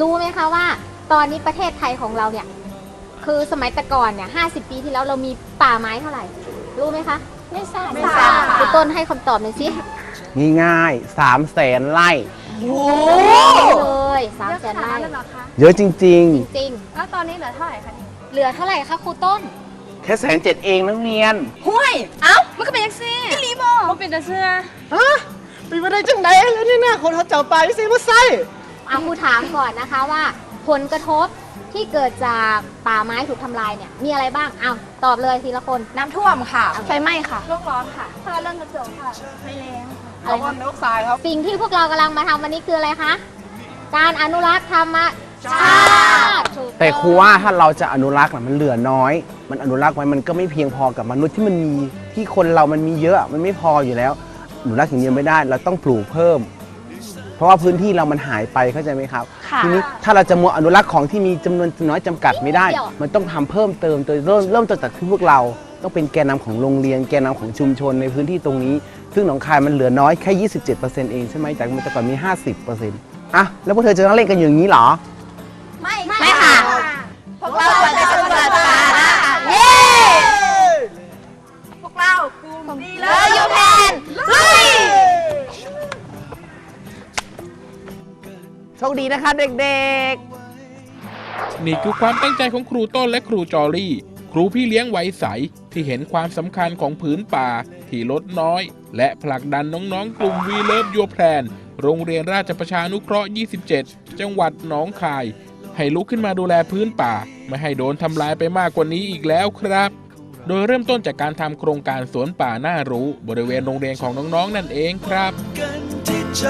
รู้ไหมคะว่า ตอนนี้ประเทศไทยของเราเนี่ย คือสมัยแต่ก่อนเนี่ย50ปีที่แล้วเรามีป่าไม้เท่าไหร่ รู้ไหมคะ ไม่ทราบไม่ทราบคุณต้นให้คำตอบหน่อยสิง่ายๆสามแสนไร่เลยสามแสนไร่เหรอคะ เยอะจริง จริงแล้วตอนนี้เหลือเท่าไหร่คะนี่ๆ เหลือเท่าไหร่คะครูต้น ๆ แค่แสนเจ็ดเองนักเรียน ห้วย เอ้า มันก็เป็นยังซี่พี่ลีบอมันเป็นแต่เสื้อปีมาได้จังไดแล้วนี่นะคนเขาเจ้าป่าที่สิมาใส่เอาครูถามก่อนนะคะว่า ผลกระทบที่เกิดจากป่าไม้ถูกทำลายเนี่ยมีอะไรบ้างเอาตอบเลยทีละคน น้ำท่วมค่ะ ไฟไหม้ค่ะ โลกร้อนค่ะพาเรื่องกระจกค่ะไฟแรงอะไรก้อนะนนกทรายครับ สิ่งที่พวกเรากำลังมาทำวันนี้คืออะไรคะ การอนุรักษ์ธรรมชาติถูกองแต่ครูว่าถ้าเราจะอนุรักษ์น่ะมันเหลือน้อย มันอนุรักษ์ไว้มันก็ไม่เพียงพอกับมนุษย์ที่มันมีที่คนเรามันมีเยอะมันไม่พออยู่แล้วอนุรักษ์อย่างเดียวไม่ได้ เราต้องปลูกเพิ่ม เพราะว่าพื้นที่เรามันหายไปเข้าใจไหมครับ ค่ะทีนี้ถ้าเราจะมัวอนุรักษ์ของที่มีจำนวนน้อยจำกัดไม่ได้ มันต้องทำเพิ่มเติมโดยเริ่มเริ่มต้นจากที่พวกเราต้องเป็นแกนนำของโรงเรียน แกนนำของชุมชนในพื้นที่ตรงนี้ ซึ่งหนองคายมันเหลือน้อยแค่ 27%เองใช่ไหมจากมันแต่ก่อนมี 50%อะแล้วพวกเธอจะต้องเล่นกันอย่างนี้เหรอ นะคะเด็กนี่คือความตั้งใจของครูต้นและครูจอรี่ ครูพี่เลี้ยงไวยใสที่เห็นความสำคัญของผืนป่าที่ลดน้อย และผลักดันน้องๆ กลุ่มวีเลิฟยัวแพลนโรงเรียนราชประชานุเคราะห์ 27 จังหวัดหนองคาย ให้ลุกขึ้นมาดูแลพื้นป่า ไม่ให้โดนทำลายไปมากกว่านี้อีกแล้วครับ โดยเริ่มต้นจากการทำโครงการสวนป่าน่ารู้ บริเวณโรงเรียนของน้องๆ นั่นเองครับกันที่ใจ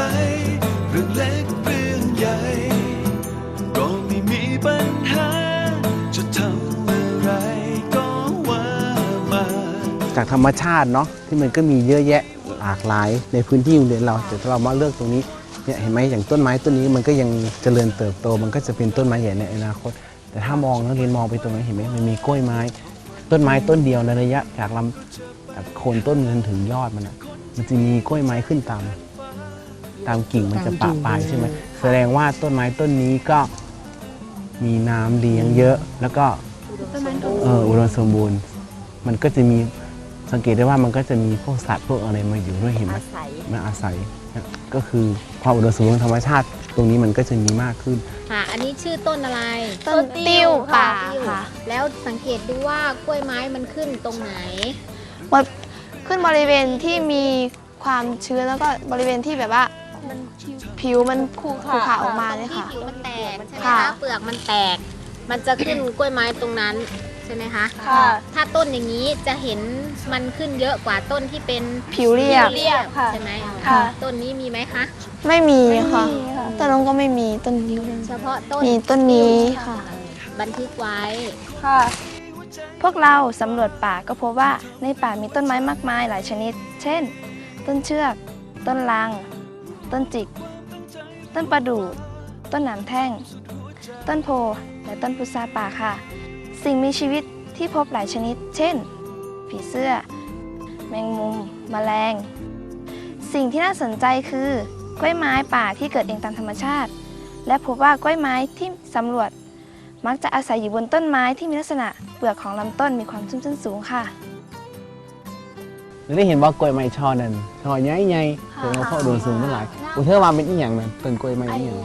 รรมชาติเนาะที่มันก็มีเยอะแยะหลากหลายในพื้นที่โรงเรียนเราแต่ถ้าเรามาเลือกตรงนี้เนี่ยเห็นไหมอย่างต้นไม้ต้นนี้มันก็ยังเจริญเติบโต มันก็จะเป็นต้นไม้ใหญ่ในอนาคต แต่ถ้ามองนักเรียนมองไปตรงนั้นเห็นไหมมันมีกล้วยไม้ ต้นไม้ต้นเดียวในระยะจากลำจากโคนต้นจนถึงยอดมันอะมันจะมีกล้วยไม้ขึ้นตามตามกิ่งมันจะปะปลายใช่ไหมแสดงว่าต้นไม้ต้นนี้ก็มีน้ำเลี้ยงเยอะ แล้วก็เอออุดมสมบูรณ์ มันก็จะมี สังเกตได้ว่ามันก็จะมีพวกสัตว์พวกอะไรมาอยู่ด้วยเห็นไหมอาศัย มาอาศัยนะก็คือความอุดมสมบูรณ์ของธรรมชาติ ตรงนี้มันก็จะมีมากขึ้น ค่ะ อันนี้ชื่อต้นอะไรต้นติ้วป่าค่ะ แล้วสังเกตดูว่ากล้วยไม้มันขึ้นตรงไหน มันขึ้นบริเวณที่มีความชื้นแล้วก็บริเวณที่แบบว่าผิวมันขูขาวออกมาเนี่ยที่ค่ะผิวมันแตกใช่ไหมค่ะ คะเปลือกมันแตก มันจะขึ้นกล้วยไม้ตรงนั้น ใช่ไหมคะค่ะถ้าต้นอย่างนี้จะเห็นมันขึ้นเยอะกว่าต้นที่เป็นผิวเรียบ เรียบค่ะ ใช่ไหมค่ะ ต้นนี้มีไหมคะไม่มีค่ะไม่มีค่ะ ต้นน้องก็ไม่มีต้นนี้เฉพาะต้นมีต้นนี้ค่ะ บันทึกไว้ ค่ะ พวกเราสำรวจป่าก็พบว่าในป่ามีต้นไม้มากมายหลายชนิด เช่น ต้นเชือก ต้นลัง ต้นจิก ต้นประดู่ต้นหนามแท่ง ต้นโพ และต้นพุทราป่าค่ะ สิ่งมีชีวิตที่พบหลายชนิด เช่น ผีเสื้อ แมงมุมแมลง สิ่งที่น่าสนใจคือกล้วยไม้ป่าที่เกิดเองตามธรรมชาติ และพบว่ากล้วยไม้ที่สำรวจ มักจะอาศัยอยู่บนต้นไม้ที่มีลักษณะเปลือกของลำต้นมีความชุ่มชื้นสูงค่ะได้เห็นว่ากล้วยไม้ช่อนั่นช่อใหญ่ใหญ่ๆเป็นพ่อโดนสูงเมื่อไหร่อุเทอว่าเป็นอีหยังนั่นต้นกล้วยไม้อีหยัง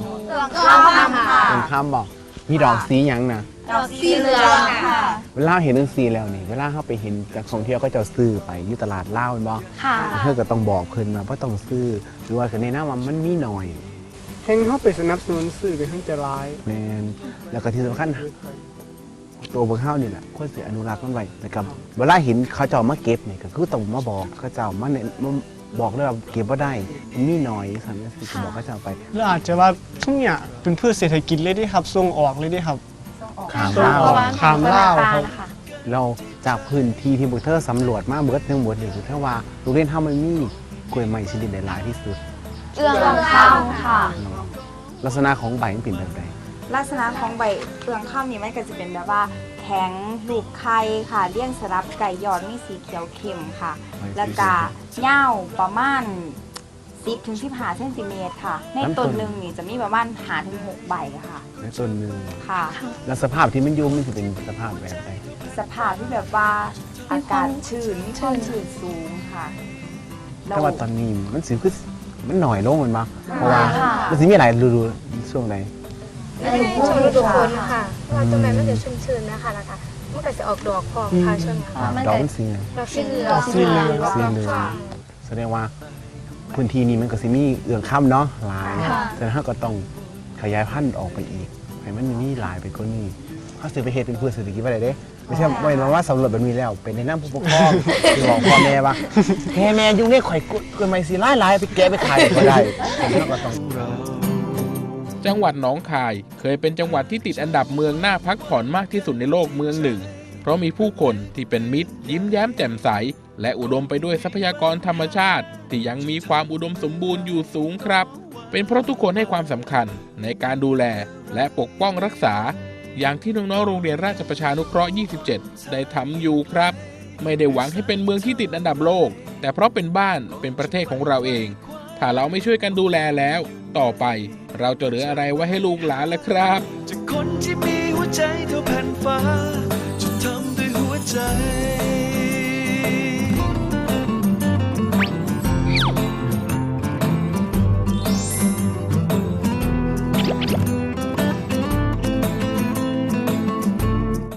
ข้ามค่ะต้นข้ามบอก มีดอกสีหยังนะดอกสีเหลืองค่ะ เวลาเห็นต้นสีแล้วนี่เวลาเข้าไปเห็นจากท่องเที่ยวก็จะซื้อไปอยู่ตลาดเล่าวแม่นบ่ค่ะเธอก็ต้องบอกเพิ่นมาว่าต้องซื้อหรือว่าก็แนะนำว่ามันมีหน่อย แห่งเขาไปสนับสนุนสื่อกันทั้งจะร้าย แมนแล้วก็ที่สำคัญตัวพวกเขานี่แหละควรสิอนุรักษ์มันไว้แต่กับเวลาเห็นเขาเจ้ามาเก็บนี่ก็คือต้องมาบอกเขาเจ้ามาเนี่ยมา บอกเลยว่าเก็บบ่ได้มันมีหน่อยสันนิษฐานบอกเขาเจ้าไป แล้วอาจจะว่าช่วงเนี้ยเป็นพืชเศรษฐกิจเลยที่ครับส่งออกเลยที่ครับ ขามส่งเล่าออกขามเล่าปลาครับนะคะเราจากพื้นที่ที่พวกเธอสำรวจมาเบิดทั้งหมดนี่คือเท่าว่าโรงเรียนเฮามันมีกล้วยไม้ชนิดใดหลายที่สุด เอื้องคำค่ะ ลักษณะของใบมันเป็นแบบใดลักษณะของใบเปลืองข้าวนี่มันก็จะเป็นแบบว่า แข็งรูปไข่ค่ะเลี่ยงสลับไก่ยอดมีสีเขียวเข้มค่ะ แล้วก็เง่าวประมาณ10ถึง15เซนติเมตรค่ะ ในลำต้ต้นน หนึ่งนี่จะมีประมาณ5ถึง6ใบค่ะในต้นหนึ่งค่ะ แล้วสภาพที่มันอยู่มันจะเป็นสภาพแบบไหนสภาพที่แบบว่าอากาศชื้นมีความชื้นสูงค่ะแต่ว่าตอนนี้มันสิคือมันหน่อยลงมันมาเพราะว่าค่ะ มันสิมีหลายฤดูช่วงไหน ในช่วงฤดูฝนค่ะเพราะ ว่าต้นไม้มันจะชุ่มๆนะคะแล้วก็มันก็จะออกดอกพร้อมค่ะช่วงนี้อ่ามันดอกก็มันสีอะไรดอกสีเหลืองสีเหลืองสีเหลืองแสดงว่าพื้นที่นี้มันก็สิมีเอื้องค่ำเนาะหลายฉะนั้นเราก็ต้องขยายพันธุ์ออกไปอีกให้มันมีหลายไปกว่านี้เขาสิไปเฮ็ดเป็นพืชเศรษฐกิจอะไรเด้ไม่ใช่ไม่มาว่าสำรวจแบบนี้แล้ว เป็นในน้ำผู้ปกครองหรือบอกพ่อแม่ว่าแม่แม่อยุ่งเนี่ยข่อยกดกล้วยไม้สีหลายหลายๆไปแกะไปขายก็ได้ผมก็ต้อง จังหวัดหนองคาย เคยเป็นจังหวัดที่ติดอันดับเมืองน่าพักผ่อนมากที่สุดในโลกเมืองหนึ่ง เพราะมีผู้คนที่เป็นมิตร ยิ้มแย้มแจ่มใส และอุดมไปด้วยทรัพยากรธรรมชาติ ที่ยังมีความอุดมสมบูรณ์อยู่สูงครับ เป็นเพราะทุกคนให้ความสำคัญในการดูแลและปกป้องรักษา อย่างที่น้องๆโรงเรียนราชประชานุเคราะห์ 27 ได้ทำอยู่ครับ ไม่ได้หวังให้เป็นเมืองที่ติดอันดับโลก แต่เพราะเป็นบ้านเป็นประเทศของเราเอง ถ้าเราไม่ช่วยกันดูแลแล้ว ต่อไป เราจะเหลืออะไรไว้ให้ลูกหลานล่ะครับจากคนที่มีหัวใจเท่าแผ่นฟ้าจะทำด้วยหัวใจ